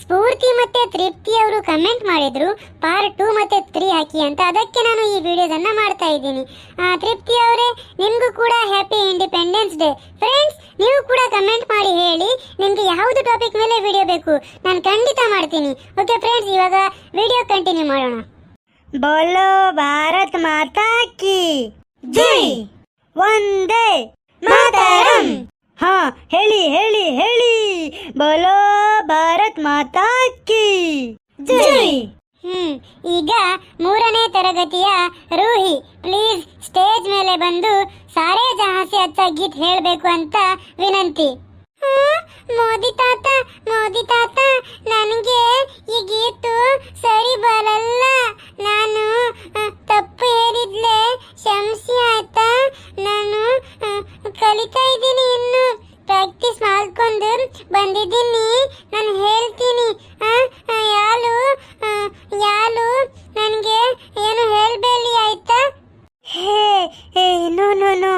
ಸ್ಫೂರ್ತಿ ಮತ್ತೆ ತೃಪ್ತಿ ಅವರು ಕಮೆಂಟ್ ಮಾಡಿದ್ರು. ಪಾರ್ಟ್ ಟೂ ಮತ್ತೆ ತ್ರೀ ಹಾಕಿ ಅಂತ ಅದಕ್ಕೆ ನಾನು ಈ ವಿಡಿಯೋದನ್ನ ಮಾಡ್ತಾ ಇದ್ದೀನಿ. ತೃಪ್ತಿ ಅವರೇ ನಿಮ್ಗೂ ಕೂಡ ಹ್ಯಾಪಿ ಇಂಡಿಪೆಂಡೆನ್ಸ್ ಡೇ ಫ್ರೆಂಡ್ಸ್ ನೀವು ಕೂಡ ಕಮೆಂಟ್ ಮಾಡಿ ಹೇಳಿ ನಿಮಗೆ ಯಾವುದು ಟಾಪಿಕ್ ಮೇಲೆ ವಿಡಿಯೋ ಬೇಕು ನಾನು ಖಂಡಿತ ಮಾಡ್ತೀನಿ. ಓಕೆ ಫ್ರೆಂಡ್ಸ್ ಇವಾಗ ವಿಡಿಯೋ ಕಂಟಿನ್ಯೂ ಮಾಡೋಣ. ಬೋಲೋ ಭಾರತ್ ಮಾತಾ ಕಿ. ಜೈ. ಒಂದೇ ಮಾತಾರಂ. ಹಾ, ಹೇಳಿ ಹೇಳಿ ಹೇಳಿ. ಬೋಲೋ ಭಾರತ್ ಮಾತಾ ಕಿ ಹ್ಮ್, ಈಗ ಮೂರನೇ ತರಗತಿಯ ರೂಹಿ ಪ್ಲೀಸ್ ಸ್ಟೇಜ್ ಮೇಲೆ ಬಂದು ಸಾರೆ ಜಹಾಸಿ ಅತ್ತ ಗೀತ್ ಹೇಳಬೇಕು ಅಂತ ವಿನಂತಿ. ಮೋದಿ ತಾತ ಮೋದಿ ತಾತ, ನನಗೆ ಕರ್ಕೊಂಡು ಬಂದಿದ್ದೀನಿ? ನಾನು ಹೇಳ್ತೀನಿ. ಯಾಲು ಯಾಲು ನನಗೆ ಏನು ಹೇಳಬೇಡಿ ಆಯ್ತಾ? Hey no no no.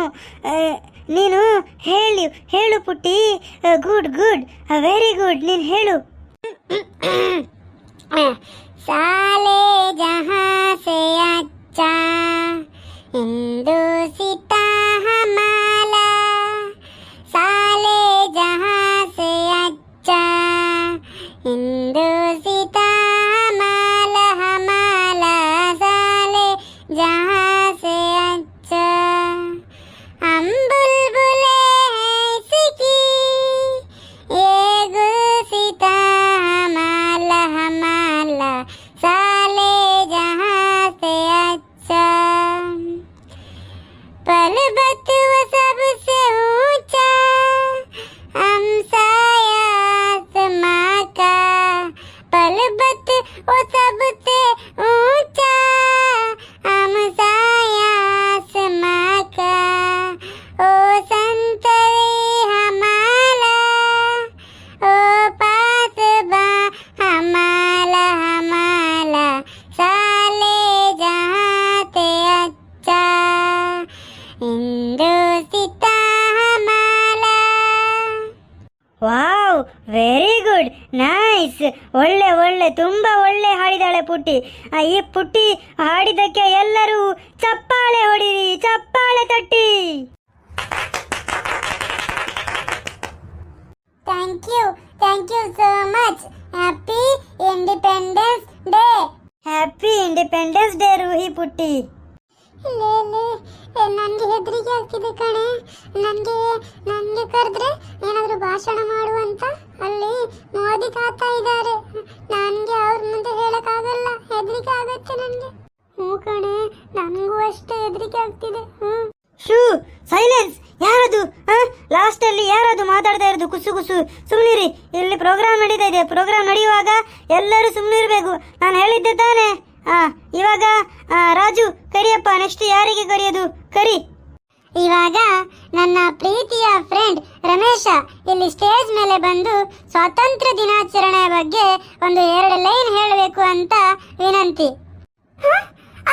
ನೀನು ಹೇಳಿ ಹೇಳು ಪುಟ್ಟಿ. Good good. ವೆರಿ ಗುಡ್ ನೀನು ಹೇಳು. ಸಾಲೆ ಜಹಾಸೆ ಅಚ್ಚ. ಇಂದ ಗುಡ್ ನೈಸ್ ಒಳ್ಳೆ ಒಳ್ಳೆ ತುಂಬಾ ಒಳ್ಳೆ ಹಾಡಿದಾಳೆ ಪುಟ್ಟಿ. ಈ ಪುಟ್ಟಿ ಹಾಡಿದಕ್ಕೆ ಎಲ್ಲರೂ ಚಪ್ಪಾಳೆ ಹೊಡಿರಿ ಚಪ್ಪಾಳೆ ತಟ್ಟಿ. Thank you thank you so much happy independence day happy independence day Roohi ಪುಟ್ಟಿ. ನನಗೆ ಹೆದರಿಕೆ ಆಗ್ತಿದೆ ಕಣೆ. ನನಗೆ ನನಗೆ ಕರೆದ್ರೆ ಏನಾದರೂ ಭಾಷಣ ಅಲ್ಲಿ ಮೋದಿ ತಾತ ಇದ್ದಾರೆ. ನನಗೆ ಅವ್ರ ಮುಂದೆ ಹೇಳಕ್ಕಾಗಲ್ಲ. ಹೆದರಿಕೆ ಆಗತ್ತೆ ನನಗೆ. ಹ್ಞೂ ಕಣೆ, ನನಗೂ ಅಷ್ಟೇ ಹೆದರಿಕೆ ಆಗ್ತಿದೆ. ಹ್ಞೂ. ಶೂ ಸೈಲೆನ್ಸ್ ಯಾರದು? ಲಾಸ್ಟ್ ಅಲ್ಲಿ ಯಾರದು ಮಾತಾಡ್ತಾ ಇರೋದು? ಕುಸು ಕುಸು ಸುಮ್ಮನಿರಿ ಇಲ್ಲಿ ಪ್ರೋಗ್ರಾಮ್ ನಡೀತಾ ಇದೆ. ಪ್ರೋಗ್ರಾಮ್ ನಡೆಯುವಾಗ ಎಲ್ಲರೂ ಸುಮ್ಮನಿರ್ಬೇಕು ನಾನು ಹೇಳಿದ್ದೆ ತಾನೇ. ಇವಾಗ ರಾಜು, ಕರಿಯಪ್ಪ ನೆಕ್ಸ್ಟ್ ಯಾರಿಗೆ ಕರೆಯೋದು? ಕರಿ. ಇವಾಗ ನನ್ನ ಪ್ರೀತಿಯ ಫ್ರೆಂಡ್ ರಮೇಶ ಇಲ್ಲಿ ಸ್ಟೇಜ್ ಮೇಲೆ ಬಂದು ಸ್ವಾತಂತ್ರ್ಯ ದಿನಾಚರಣೆಯ ಬಗ್ಗೆ ಒಂದು ಎರಡು ಲೈನ್ ಹೇಳಬೇಕು ಅಂತ ವಿನಂತಿ.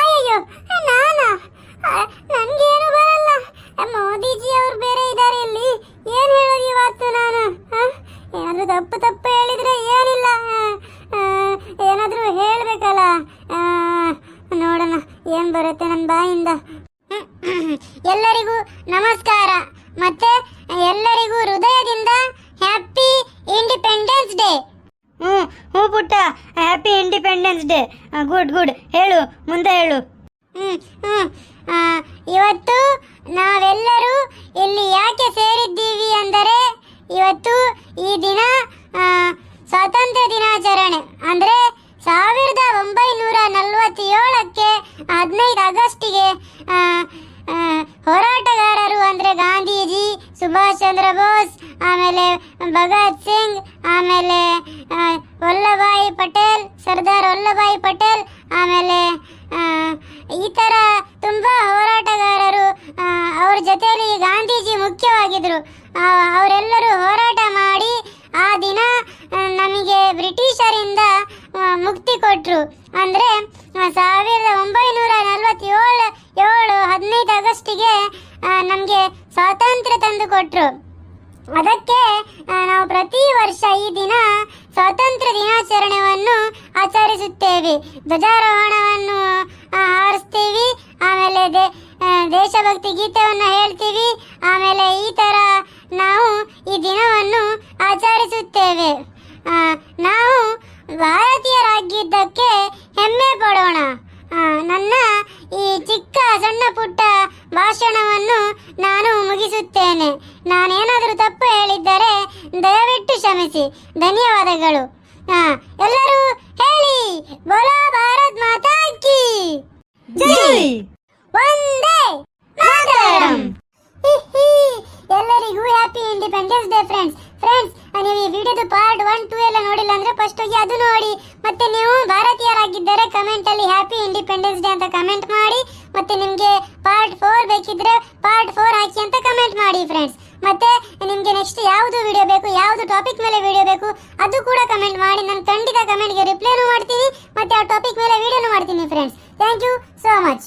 ಅಯ್ಯೋ ನಾನಾ? ನನಗೇನು ಬರಲ್ಲ. ಮೋದಿಜಿ ಅವರು ಬೇರೆ ಇದ್ದಾರೆ ಇಲ್ಲಿ. ಏನು ಹೇಳೋದು ಇವತ್ತು ನಾನು? ಏನಾದ್ರೂ ತಪ್ಪು ತಪ್ಪು ಹೇಳಿದ್ರೆ ಏನಿಲ್ಲ. ಏನಾದರೂ ಹೇಳ್ಬೇಕಲ್ಲ. ನೋಡೋಣ, ಏನು ಬರುತ್ತೆ ನನ್ನ ಬಾಯಿಂದ. ಎಲ್ಲರಿಗೂ ನಮಸ್ಕಾರ. ಮತ್ತೆ ಎಲ್ಲರಿಗೂ ಹೃದಯದಿಂದ ಹ್ಯಾಪಿ ಇಂಡಿಪೆಂಡೆನ್ಸ್ ಡೇ ಹ್ಞೂ ಹ್ಞೂ ಪುಟ್ಟ. Happy independence day good good. ಹೇಳು ಮುಂದೆ ಹೇಳು. ಹ್ಞೂ ಹ್ಞೂ ಇವತ್ತು ನಾವೆಲ್ಲರೂ ಇಲ್ಲಿ ಯಾಕೆ ಸೇರಿದ್ದೀವಿ ಅಂದರೆ ಇವತ್ತು ಈ ದಿನ ಸ್ವಾತಂತ್ರ್ಯ ದಿನಾಚರಣೆ. ಅಂದರೆ ಸಾವಿರದ ಒಂಬೈನೂರ ನಲವತ್ತೇಳಕ್ಕೆ ಹದಿನೈದು ಆಗಸ್ಟಿಗೆ ಹೋರಾಟಗಾರರು ಅಂದರೆ ಗಾಂಧೀಜಿ, ಸುಭಾಷ್ ಚಂದ್ರ ಬೋಸ್, ಆಮೇಲೆ ಭಗತ್ ಸಿಂಗ್, ಆಮೇಲೆ ವಲ್ಲಭಾಯಿ ಪಟೇಲ್, ಸರ್ದಾರ್ ವಲ್ಲಭಾಯಿ ಪಟೇಲ್, ಆಮೇಲೆ ಈ ಥರ ಕೊಟ್ಟರು ಅಂದರೆ ಸಾವಿರದ ಒಂಬೈನೂರ ನಲವತ್ತೇಳು, ಏಳು, ಹದಿನೈದು ಆಗಸ್ಟಿಗೆ ನಮಗೆ ಸ್ವಾತಂತ್ರ್ಯ ತಂದು ಕೊಟ್ಟರು ಅದಕ್ಕೆ ನಾವು ಪ್ರತಿ ವರ್ಷ ಈ ದಿನ ಸ್ವಾತಂತ್ರ್ಯ ದಿನಾಚರಣೆಯನ್ನು ಆಚರಿಸುತ್ತೇವೆ. ಧ್ವಜಾರೋಹಣವನ್ನು ಹಾರಿಸ್ತೀವಿ. ಆಮೇಲೆ ದೇ- ದೇಶಭಕ್ತಿ ಗೀತೆಯನ್ನು ಹೇಳ್ತೀವಿ. ಆಮೇಲೆ ಈ ಥರ ನಾವು ಈ ದಿನವನ್ನು ಆಚರಿಸುತ್ತೇವೆ. ನಾವು ಭಾರತೀಯರಾಗಿದ್ದಕ್ಕೆ ಹೆಮ್ಮೆ ಪಡೋಣ. ನನ್ನ ಈ ಚಿಕ್ಕ ಸಣ್ಣ ಪುಟ್ಟ ಭಾಷಣವನ್ನು ನಾನು ಮುಗಿಸುತ್ತೇನೆ. ನಾನೇನಾದರೂ ತಪ್ಪು ಹೇಳಿದ್ದರೆ ದಯವಿಟ್ಟು ಕ್ಷಮಿಸಿ. ಧನ್ಯವಾದಗಳು. ಎಲ್ಲರೂ ಹೇಳಿ. ಬೋಲೋ ಭಾರತ್ ಮಾತಾ ಕಿ ಜೈ ಒಂದೇ ಮಾತರಂ ಹಿಹಿ. ಎಲ್ಲರಿಗೂ happy independence day friends friends ನೀವು ಈ ವಿಡಿಯೋದ ಪಾರ್ಟ್ ಒನ್ ಟೂ ಎಲ್ಲ ನೋಡಿಲ್ಲ ಅಂದ್ರೆ ಫಸ್ಟ್ ಹೋಗಿ ಅದು ನೋಡಿ ಮತ್ತೆ ನೀವು ಭಾರತೀಯರಾಗಿದ್ದರೆ ಕಮೆಂಟ್ ಅಲ್ಲಿ ಹ್ಯಾಪಿ ಇಂಡಿಪೆಂಡೆನ್ಸ್ ಡೇ ಅಂತ ಕಮೆಂಟ್ ಮಾಡಿ, ಮತ್ತೆ ನಿಮಗೆ ಪಾರ್ಟ್ ಫೋರ್ ಬೇಕಿದ್ರೆ ಪಾರ್ಟ್ ಫೋರ್ ಹಾಕಿ ಅಂತ ಕಮೆಂಟ್ ಮಾಡಿ ಫ್ರೆಂಡ್ಸ್ ಮತ್ತೆ ನಿಮಗೆ ನೆಕ್ಸ್ಟ್ ಯಾವುದು ವಿಡಿಯೋ ಬೇಕು, ಯಾವುದು ಟಾಪಿಕ್ ಮೇಲೆ ವಿಡಿಯೋ ಬೇಕು, ಅದು ಕೂಡ ಕಮೆಂಟ್ ಮಾಡಿ, ನಾನು ಖಂಡಿತ ಕಮೆಂಟ್ಗೆ ರಿಪ್ಲೈನು ಮಾಡ್ತೀನಿ, ಮತ್ತೆ ಆ ಟಾಪಿಕ್ ಮೇಲೆ ವಿಡಿಯೋನು ಮಾಡ್ತೀನಿ friends thank you so much